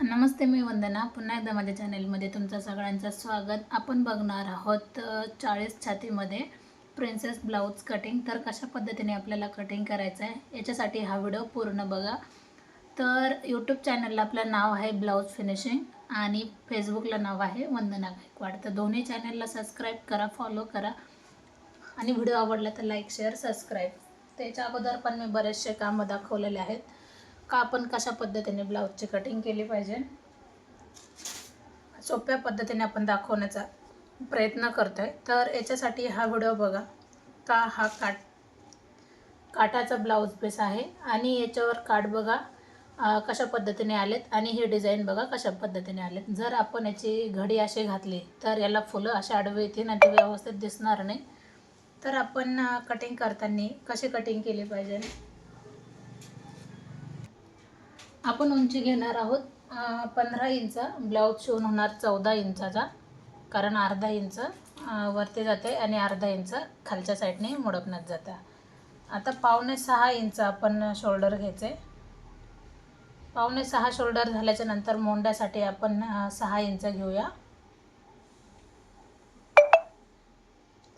नमस्ते मी वंदना. पुन्हा एकदा माझ्या चॅनलमध्ये तुमचं सगळ्यांचं स्वागत. आपण बघणार आहोत चाळीस छातीमध्ये प्रिन्सेस ब्लाऊज कटिंग तर कशा पद्धतीने आपल्याला कटिंग करायचं आहे याच्यासाठी हा व्हिडिओ पूर्ण बघा. तर यूट्यूब चॅनलला आपलं नाव आहे ब्लाऊज फिनिशिंग आणि फेसबुकला नाव आहे वंदना गायकवाड. तर दोन्ही चॅनलला सबस्क्राईब करा फॉलो करा. आणि व्हिडिओ आवडला तर लाईक शेअर सबस्क्राईब त्याच्या अगोदर पण मी बरेचसे कामं दाखवलेले आहेत. का आपण कशा पद्धतीने ब्लाऊजची कटिंग केली पाहिजे? सोप्या पद्धतीने आपण दाखवण्याचा प्रयत्न करतो आहे तर याच्यासाठी हा व्हिडिओ बघा. का हा काट काटाचा ब्लाऊज पीस आहे आणि याच्यावर काठ बघा कशा पद्धतीने आलेत आणि ही डिझाईन बघा कशा पद्धतीने आलेत. जर आपण याची घडी अशी घातली तर याला फुलं अशा आडवे येतील आणि ते व्यवस्थित दिसणार नाही. तर आपण कटिंग करताना कशी कटिंग केली पाहिजे? आपण उंची घेणार आहोत पंधरा इंच. ब्लाऊज शिवून होणार चौदा इंचाचा कारण अर्धा इंच वरती जाते आणि अर्धा इंच खालच्या साईडने मुडपण्यात जातं. आता पावणे सहा इंच आपण शोल्डर घ्यायचे. पावणे सहा शोल्डर झाल्याच्यानंतर मोंड्यासाठी आपण सहा इंच घेऊया.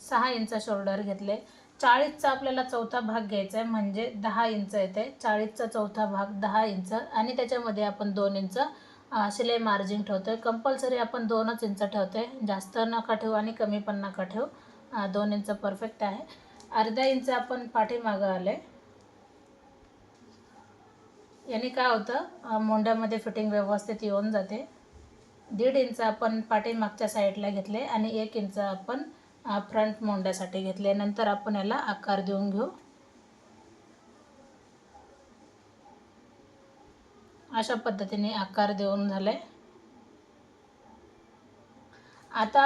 सहा इंच शोल्डर घेतले. चाळीसचा आपल्याला चौथा भाग घ्यायचा आहे म्हणजे दहा इंच येते. चाळीसचा चौथा भाग दहा इंच आणि त्याच्यामध्ये आपण दोन इंच शिलाई मार्जिन ठेवतो आहे कंपल्सरी आपण दोनच इंच ठेवतो आहे जास्त नका ठेवू आणि कमी पण नका ठेवू. दोन इंच परफेक्ट आहे. अर्धा इंच आपण पाठीमागं आले याने काय होतं मोंड्यामध्ये फिटिंग व्यवस्थित येऊन जाते. दीड इंच आपण पाठीमागच्या साईडला घेतले आणि एक इंच आपण फ्रंट मोंड्यासाठी घेतले. नंतर आपण याला आकार देऊन घेऊ. अशा पद्धतीने आकार देऊन झाले. आता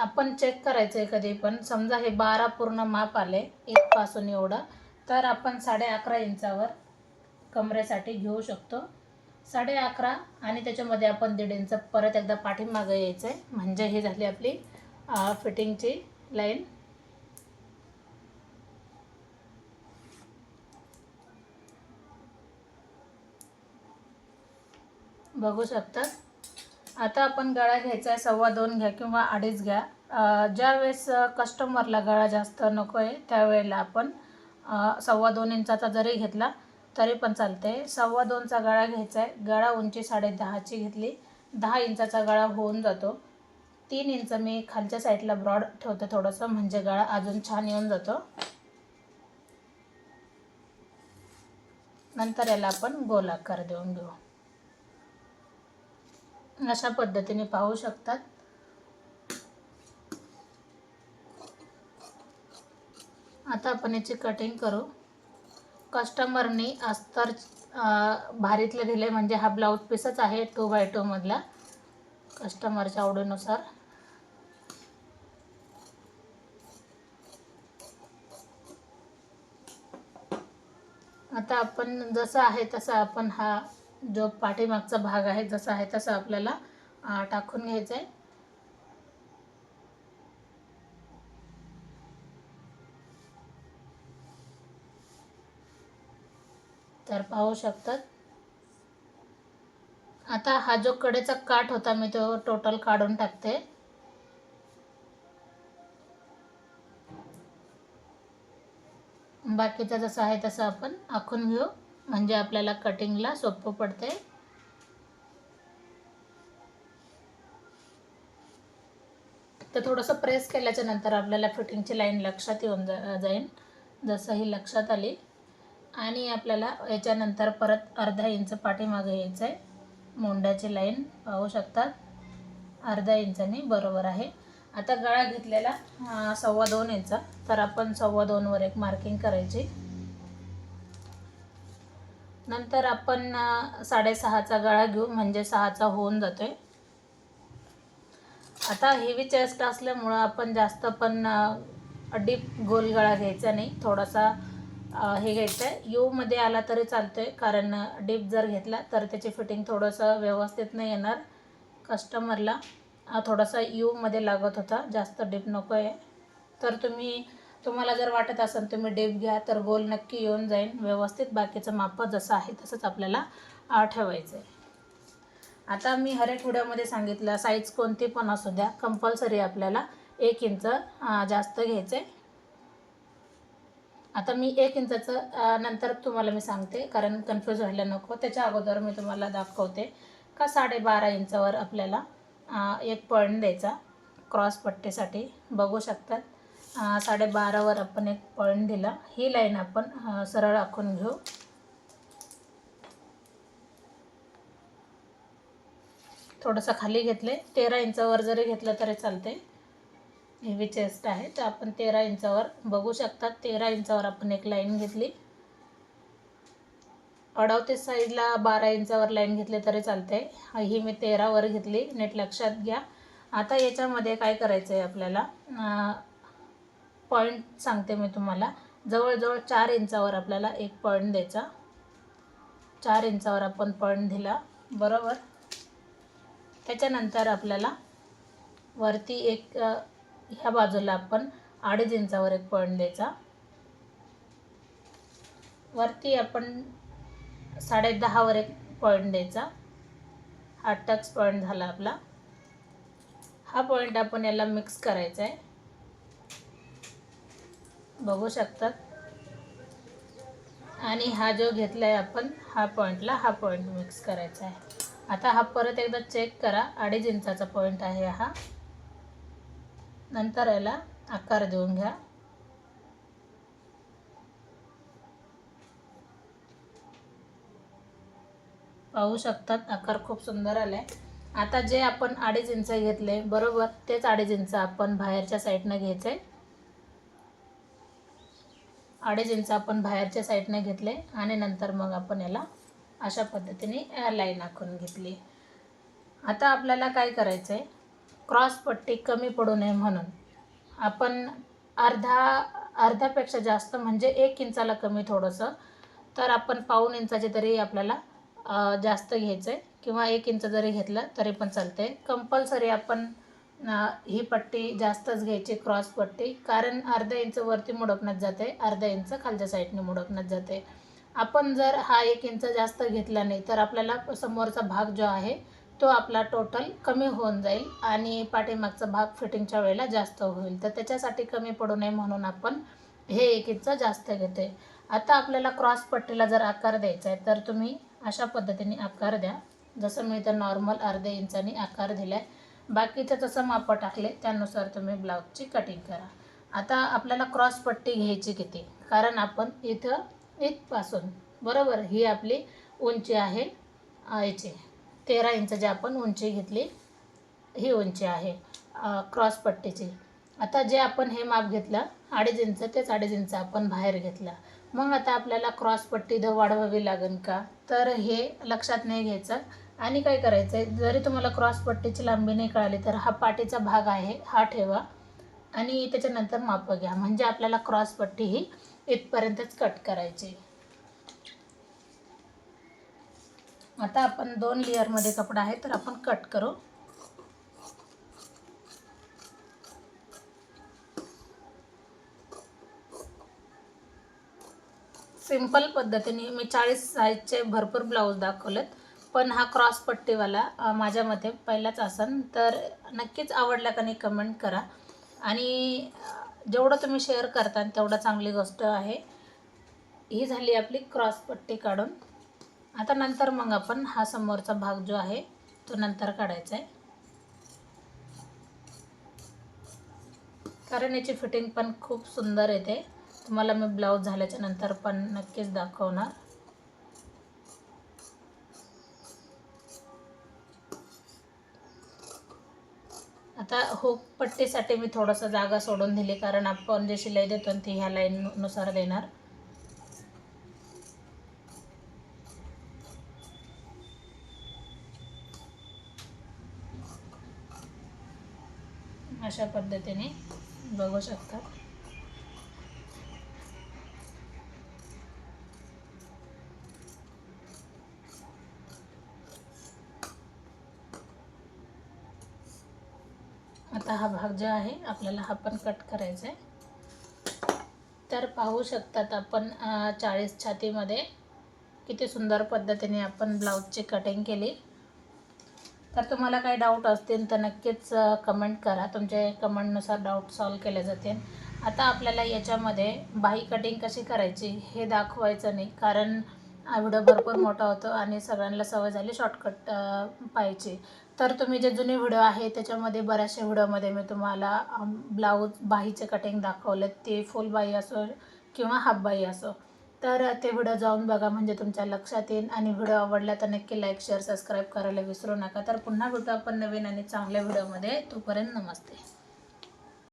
आपण चेक करायचं आहे कधी पण. समजा हे बारा पूर्ण माप आले इथपासून एवढं. तर आपण साडे अकरा इंचावर कमरेसाठी घेऊ शकतो. साडे अकरा आणि त्याच्यामध्ये आपण दीड इंच परत एकदा पाठीमागं यायचं आहे म्हणजे ही झाली आपली फिटिंगची लाईन. बघू शकता. आता आपण गळा घ्यायचा आहे सव्वा दोन घ्या किंवा अडीच घ्या. ज्या वेळेस कस्टमरला गळा जास्त नको आहे त्यावेळेला आपण सव्वा दोन इंचाचा जरी घेतला तरी पण चालते सव्वा दोनचा गळा घ्यायचा आहे. गळा उंची साडे दहाची घेतली. दहा इंचाचा गळा होऊन जातो. तीन इंच मी खालच्या साईडला ब्रॉड ठेवते थोडंसं म्हणजे गळा अजून छान येऊन जातो. नंतर याला आपण गोल आकार देऊन घेऊ. अशा पद्धतीने पाहू शकतात. आता आपण याची कटिंग करू. कस्टमरनी अस्तर अं, भारीतले दिले म्हणजे हा ब्लाऊज पीसच आहे टू बाय टूमधला कस्टमरच्या आवडीनुसार. आता आपण जसं आहे तसं आपण हा जो पाठीमागचा भाग आहे जसा आहे तसा आपल्याला टाकून घ्यायचा आहे. तर पाहू शकतात. आता हा जो कडेचा काठ होता मी तो टोटल काढून टाकते. बाकीचं जसं आहे तसं आपण आखून घेऊ. म्हणजे आपल्याला कटिंगला सोपं पडते. तर थोडंसं प्रेस केल्याच्यानंतर आपल्याला फिटिंगची लाईन लक्षात येऊन जा जाईल जसं ही लक्षात आली. आणि आपल्याला याच्यानंतर परत अर्धा इंच पाठीमागे यायचं आहे मोंडाची लाईन पाहू शकतात. अर्धा इंचाने बरोबर आहे. आता गळा घेतलेला सव्वा दोन इंच. तर आपण सव्वा दोनवर एक मार्किंग करायची. नंतर आपण साडेसहाचा गळा घेऊ म्हणजे सहाचा होऊन जातोय. आता हेवी चेस्ट असल्यामुळं आपण जास्त पण डीप गोल गळा घ्यायचा नाही. थोडासा हे घ्यायचं आहे यूमध्ये आला तरी चालतो आहे कारण डीप जर घेतला तर त्याची फिटिंग थोडंसं व्यवस्थित नाही येणार. कस्टमरला थोडासा यूमध्ये लागत होता. जास्त डीप नको आहे तर तुम्ही तुम्हाला जर वाटत असेल तुम्ही डीप घ्या तर गोल नक्की येऊन जाईन. व्यवस्थित बाकीचं माप जसं आहे तसंच आपल्याला ठेवायचं आहे आता मी हरेक व्हिडिओमध्ये सांगितलं साईज कोणती पण असू द्या. कंपल्सरी आपल्याला एक इंच जास्त घ्यायचं आहे आता मी एक इंचाचं नंतर तुम्हाला मी सांगते कारण कन्फ्यूज व्हायला नको. त्याच्या अगोदर मी तुम्हाला दाखवते का साडेबारा इंचावर आपल्याला एक पॉईंट द्यायचा क्रॉस पट्टीसाठी. बघू शकतात साडेबारावर आपण एक पॉईंट दिला. ही लाईन आपण सरळ आखून घेऊ. थोडंसं खाली घेतले तेरा इंचावर जरी घेतलं तरी चालते हेवी चेस्ट आहे. तर आपण तेरा इंचावर बघू शकतात तेरा इंचावर आपण एक लाईन घेतली. अडवते साईडला बारा इंचावर लाईन घेतली तरी चालते ही मी तेरावर घेतली. नीट लक्षात घ्या. आता याच्यामध्ये काय करायचं आहे आपल्याला पॉईंट सांगते मी तुम्हाला. जवळजवळ चार इंचावर आपल्याला एक पॉईंट द्यायचा. चार इंचावर आपण पॉईंट दिला. बरोबर? त्याच्यानंतर आपल्याला वरती एक ह्या बाजूला आपण अडीच इंचावर एक पॉईंट द्यायचा. वरती आपण साडे दहावर एक पॉईंट द्यायचा. हा टक्स पॉईंट झाला आपला. हा पॉईंट आपण याला मिक्स करायचा आहे. बघू शकतात. आणि हा जो घेतला आहे आपण हा पॉईंटला हा पॉईंट मिक्स करायचा आहे. आता हा परत एकदा चेक करा. अडीच इंचाचा पॉईंट आहे हा. नंतर याला आकार देऊन घ्या. पाहू शकतात आकार खूप सुंदर आलाय. आता जे आपण अडीच इंच घेतले बरोबर तेच अडीच इंच आपण बाहेरच्या साईडनं घ्यायचं आहे अडीच इंच आपण बाहेरच्या साईडनं घेतले आणि नंतर मग आपण याला अशा पद्धतीने लाईन आखून घेतली. आता आपल्याला काय करायचं आहे क्रॉस पट्टी कमी पडू नये म्हणून. आपण अर्धा अर्ध्यापेक्षा जास्त म्हणजे एक इंचाला कमी थोडंसं. तर आपण पाऊण इंचाचे तरी आपल्याला जास्त घ्यायचं आहे किंवा एक इंच जरी घेतलं तरी पण चालते कंपल्सरी आपण ही पट्टी जास्तच घ्यायची क्रॉस पट्टी. कारण अर्धा इंच वरती मुडपण्यात जाते अर्धा इंच खालच्या साईडने मुडपण्यात जाते आपण जर हा एक इंच जास्त घेतला नाही तर आपल्याला समोरचा भाग जो आहे तो आपला टोटल कमी होऊन जाईल आणि पाठीमागचा भाग फिटिंगच्या वेळेला जास्त होईल. तर त्याच्यासाठी कमी पडू नये म्हणून आपण हे एक इंच जास्त घेते आता आपल्याला क्रॉस पट्टीला जर आकार द्यायचा आहे तर तुम्ही अशा पद्धतीने आकार द्या. जसं मी तर नॉर्मल अर्धे इंचाने आकार दिला आहे बाकीचं जसं मापं टाकले त्यानुसार तुम्ही ब्लाऊजची कटिंग करा. आता आपल्याला क्रॉस पट्टी घ्यायची किती? कारण आपण इथं इथपासून बरोबर ही आपली उंची आहे याची तेरा इंच जी आपण उंची घेतली ही उंची आहे क्रॉसपट्टीची क्रॉस पट्टीची. आता जे आपण हे माप घेतलं अडीच इंच तेच अडीच इंच आपण बाहेर घेतलं. मग आता आपल्याला क्रॉस पट्टी द वाढवावी लागेल का? तर हे लक्षात नाही घ्यायचं. आणि काय करायचं आहे जरी तुम्हाला क्रॉस पट्टीची लांबी नाही कळाली तर हा पाठीचा भाग आहे हा ठेवा. आणि त्याच्यानंतर माप घ्या. म्हणजे आपल्याला क्रॉस पट्टी ही इथपर्यंतच कट करायची. आता आपण दोन लेअरमध्ये कपडा आहे तर आपण कट करू. सिंपल पद्धतीने मी चाळीस साईजचे भरपूर ब्लाऊज दाखवलेत पण हा क्रॉस पट्टीवाला माझ्या मते पहिलाच असन. तर नक्कीच आवडला का नाही कमेंट करा. आणि जेवढं तुम्ही शेअर करता तेवढं चांगली गोष्ट आहे. ही झाली आपली क्रॉस पट्टी काढून. आता नंतर मग आपण हा समोरचा भाग जो आहे तो नंतर काढायचा आहे. कारण याची फिटिंग पण खूप सुंदर येते. तुम्हाला मी ब्लाऊज झाल्याच्यानंतर पण नक्कीच दाखवणार. आता हुक पट्टीसाठी मी थोडंसं जागा सोडून दिली कारण आपण जे शिलाई देतो ती ह्या लाईननुसार देणार. अशा पद्धतीने बघू शकता. आता हा भाग जो आहे आपल्याला हा पण कट करायचा आहे तर पाहू शकतात आपण चाळीस छातीमध्ये किती सुंदर पद्धतीने आपण ब्लाऊजची कटिंग केली. तर तुम्हाला काही डाऊट असतील तर नक्कीच कमेंट करा. तुमचे कमेंटनुसार डाऊट सॉल्व केले जातील. आता आपल्याला याच्यामध्ये बाही कटिंग कशी करायची हे दाखवायचं नाही. कारण हा व्हिडिओ भरपूर मोठा होतो आणि सगळ्यांना सवय झाली शॉर्टकट पाहिजे तर तुम्ही जे जुने व्हिडिओ आहे त्याच्यामध्ये बऱ्याचशा व्हिडिओमध्ये मी तुम्हाला ब्लाऊज बाहीचे कटिंग दाखवले ते फुल बाही असो किंवा हाफ बाही असो. तर ते व्हिडिओ जाऊन बघा म्हणजे तुमच्या लक्षात येईल. आणि व्हिडिओ आवडला तर नक्की लाईक शेअर सबस्क्राईब करायला विसरू नका. तर पुन्हा भेटू आपण नवीन आणि चांगल्या व्हिडिओमध्ये. तोपर्यंत नमस्ते.